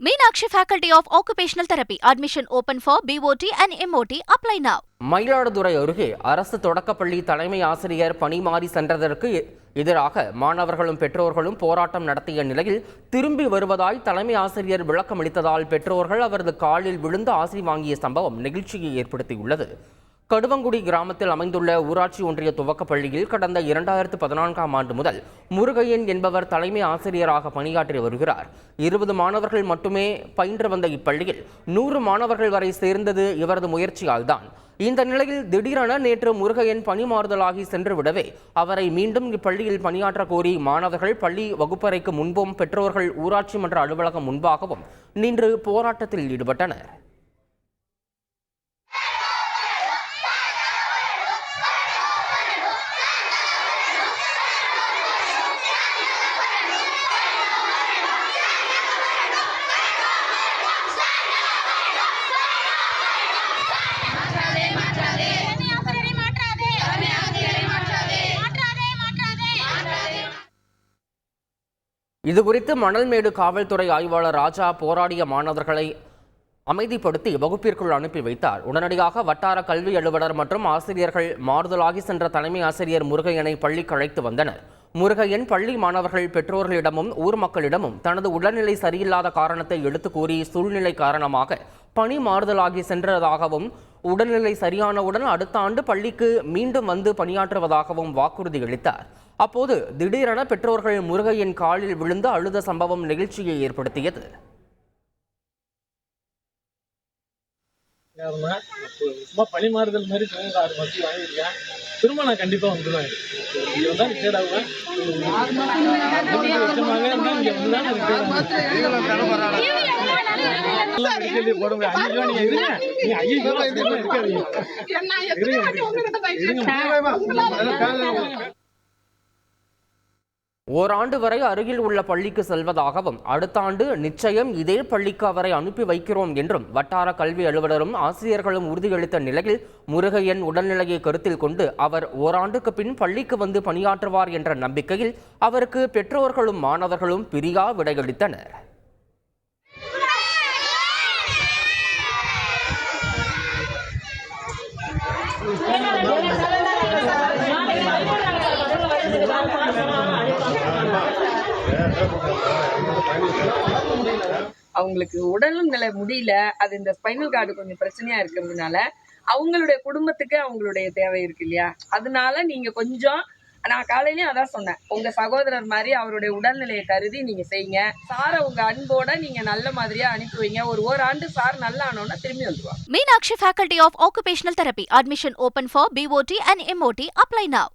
Meenakshi faculty of occupational therapy admission open for BOT and MOT apply now Mayiladuthurai அருகே அரசு தொடக்கப்பள்ளி தலைமை ஆசிரியர் பணி மாறி சென்றதற்கு எதிராக மாணவர்களும் பெற்றோர்களும் போராட்டம் நடத்திய நிலையில் திரும்பி வருவதாய் தலைமை ஆசிரியர் விளக்கமளித்ததால் பெற்றோர்கள் அவரது காலில் விழுந்து ஆசி வாங்கிய சம்பவம் நெகிழ்ச்சியை ஏற்படுத்தியுள்ளது. கடுவங்குடி கிராமத்தில் அமைந்துள்ள ஊராட்சி ஒன்றிய துவக்கப் பள்ளியில் கடந்த இரண்டாயிரத்து பதினான்காம் ஆண்டு முதல் முருகையன் என்பவர் தலைமை ஆசிரியராக பணியாற்றி வருகிறார். இருபது மாணவர்கள் மட்டுமே பயின்று வந்த இப்பள்ளியில் நூறு மாணவர்கள் வரை சேர்ந்தது இவரது முயற்சியால் தான் இந்த நிலையில் திடீரென நேற்று முருகையன் பணிமாறுதலாகி சென்று விடவே அவரை மீண்டும் இப்பள்ளியில் பணியாற்ற கோரி மாணவர்கள் பள்ளி வகுப்பறைக்கு முன்பும் பெற்றோர்கள் ஊராட்சி மன்ற அலுவலகம் முன்பாகவும் நின்று போராட்டத்தில் ஈடுபட்டனர். இதுகுறித்து மணல்மேடு காவல்துறை ஆய்வாளர் ராஜா போராடிய மாணவர்களை அமைதிப்படுத்தி வகுப்பிற்குள் அனுப்பி வைத்தார். உடனடியாக வட்டார கல்வி அலுவலர் மற்றும் ஆசிரியர்கள் மாறுதலாகி சென்ற தலைமை ஆசிரியர் முருகையனை பள்ளிக்கு அழைத்து வந்தனர். முருகையன் பள்ளி மாணவர்கள் பெற்றோர்களிடமும் ஊர் மக்களிடமும் தனது உடல்நிலை சரியில்லாத காரணத்தை எடுத்து கூறி சூழ்நிலை காரணமாக பணி மாறுதலாகி சென்றதாகவும் உடல்நிலை சரியானவுடன் அடுத்த ஆண்டு பள்ளிக்கு மீண்டும் வந்து பணியாற்றுவதாகவும் வாக்குறுதி அளித்தார். அப்போது திடீரென பெற்றோர்கள் முருகையன் காலில் விழுந்து அழுத சம்பவம் நெகிழ்ச்சியை ஏற்படுத்தியது சும்மா பணி மாறுதல் மாதிரி சிவங்க ஆறு மாசத்துக்கு வாங்கியிருக்கேன் திரும்ப நான் கண்டிப்பா வந்துடுவேன் இங்க வந்தா ரிட்டையர்ட் ஆகுவேன் வருஷமாக இருந்தா இங்க வந்து தான் ரிட்டையர்ட் மெடிக்கல் போட முடியும் அஞ்சு ரூபா நீங்க இருங்க நீங்க ஐயோ இருக்காதீங்க இருங்க இருங்க ஓராண்டு வரை அருகில் உள்ள பள்ளிக்கு செல்வதாகவும் அடுத்த ஆண்டு நிச்சயம் இதே பள்ளிக்கு அவரை அனுப்பி வைக்கிறோம் என்றும் வட்டார கல்வி அலுவலரும் ஆசிரியர்களும் உறுதியளித்த நிலையில் முருகையன் உடல்நிலையை கருத்தில் கொண்டு அவர் ஓராண்டுக்கு பின் பள்ளிக்கு வந்து பணியாற்றுவார் என்ற நம்பிக்கையில் அவருக்கு பெற்றோர்களும் மாணவர்களும் பிரியா விடையளித்தனர் அவங்களுக்கு உடலும் நிலை முடியல. அது இந்த ஸ்பைனல் கார்டு கொஞ்சம் பிரச்சனையா இருக்கிறதுனால அவங்களுடைய குடும்பத்துக்கு அவங்களுடைய தேவை இருக்கு இல்லையா? அதனால நீங்க கொஞ்சம் நான் காலையிலயும் அதான் சொன்னேன். உங்க சகோதரர் மாதிரி அவருடைய உடல்நிலையை கருதி நீங்க செய்யுங்க. சாரை உங்க அன்போட நீங்க நல்ல மாதிரியா அனுப்பி வைங்க ஒரு ஓராண்டு சார் நல்லா ஆனோம்னா திரும்பி வந்துருவாங்க. Meenakshi faculty of occupational therapy admission open for BOT and MOT apply now